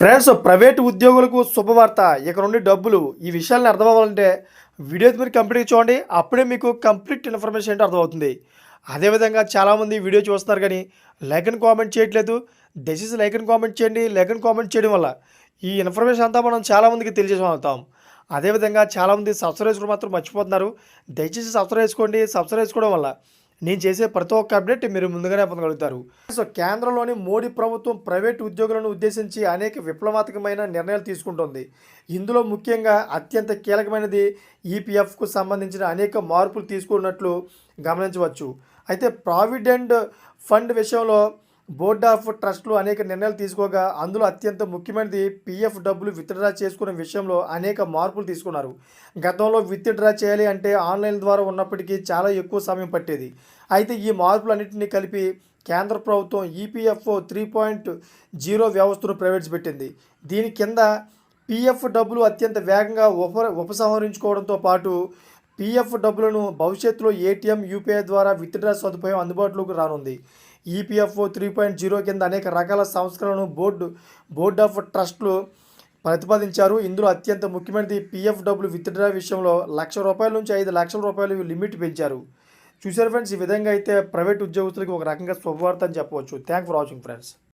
Friends private ఉద్యోగులకు శుభవార్త. ఇక నుండి డబ్బులు. ఈ విషయాలను అర్థం అవ్వాలంటే వీడియో మీరు కంప్లీట్గా చూడండి. అప్పుడే మీకు కంప్లీట్ ఇన్ఫర్మేషన్ ఏంటో అర్థమవుతుంది. అదేవిధంగా చాలామంది వీడియో చూస్తున్నారు కానీ లైక్ అండ్ కామెంట్ చేయట్లేదు. దయచేసి లైక్ అండ్ కామెంట్ చేయండి. లైక్ అండ్ కామెంట్ చేయడం వల్ల ఈ ఇన్ఫర్మేషన్ అంతా మనం చాలామందికి తెలియజేసాం అదేవిధంగా చాలామంది సబ్స్క్రైబ్ మాత్రం మర్చిపోతున్నారు. దయచేసి సబ్స్క్రైబ్ చేసుకోండి. సబ్స్క్రైబ్ చేసుకోవడం వల్ల నేను చేసే ప్రతి ఒక్క అప్డేట్ మీరు ముందుగానే పొందగలుగుతారు. సో కేంద్రంలోని మోడీ ప్రభుత్వం ప్రైవేట్ ఉద్యోగులను ఉద్దేశించి అనేక విప్లవాత్మకమైన నిర్ణయాలు తీసుకుంటుంది. ఇందులో ముఖ్యంగా అత్యంత కీలకమైనది ఈపీఎఫ్కు సంబంధించిన అనేక మార్పులు తీసుకున్నట్లు గమనించవచ్చు. అయితే ప్రావిడెంట్ ఫండ్ విషయంలో బోర్డ్ ఆఫ్ ట్రస్టులు అనేక నిర్ణయాలు తీసుకోగా అందులో అత్యంత ముఖ్యమైనది పీఎఫ్ డబ్బులు విత్డ్రా చేసుకునే విషయంలో అనేక మార్పులు తీసుకున్నారు. గతంలో విత్డ్రా చేయాలి అంటే ఆన్లైన్ ద్వారా ఉన్నప్పటికీ చాలా ఎక్కువ సమయం పట్టేది. అయితే ఈ మార్పులన్నింటినీ కలిపి కేంద్ర ప్రభుత్వం ఈపీఎఫ్ఓ త్రీ పాయింట్ జీరో వ్యవస్థను ప్రవేశపెట్టింది. దీని కింద పీఎఫ్ డబ్బులు అత్యంత వేగంగా ఉప ఉపసంహరించుకోవడంతో పాటు పీఎఫ్ డబ్బులను భవిష్యత్తులో ఏటీఎం యూపీఐ ద్వారా విత్డ్రా సదుపాయం అందుబాటులోకి రానుంది. ఈపీఎఫ్ఓ త్రీ పాయింట్ జీరో కింద అనేక రకాల సంస్కరణలను బోర్డు బోర్డ్ ఆఫ్ ట్రస్ట్లు ప్రతిపాదించారు. ఇందులో అత్యంత ముఖ్యమైనది పీఎఫ్ డబ్బులు విత్డ్రా విషయంలో లక్ష రూపాయల నుంచి ఐదు లక్షల రూపాయలు లిమిట్ పెంచారు. చూసారు ఫ్రెండ్స్ ఈ విధంగా అయితే ప్రైవేట్ ఉద్యోగస్తులకి ఒక రకంగా శుభవార్త అని చెప్పవచ్చు. Thank for watching friends.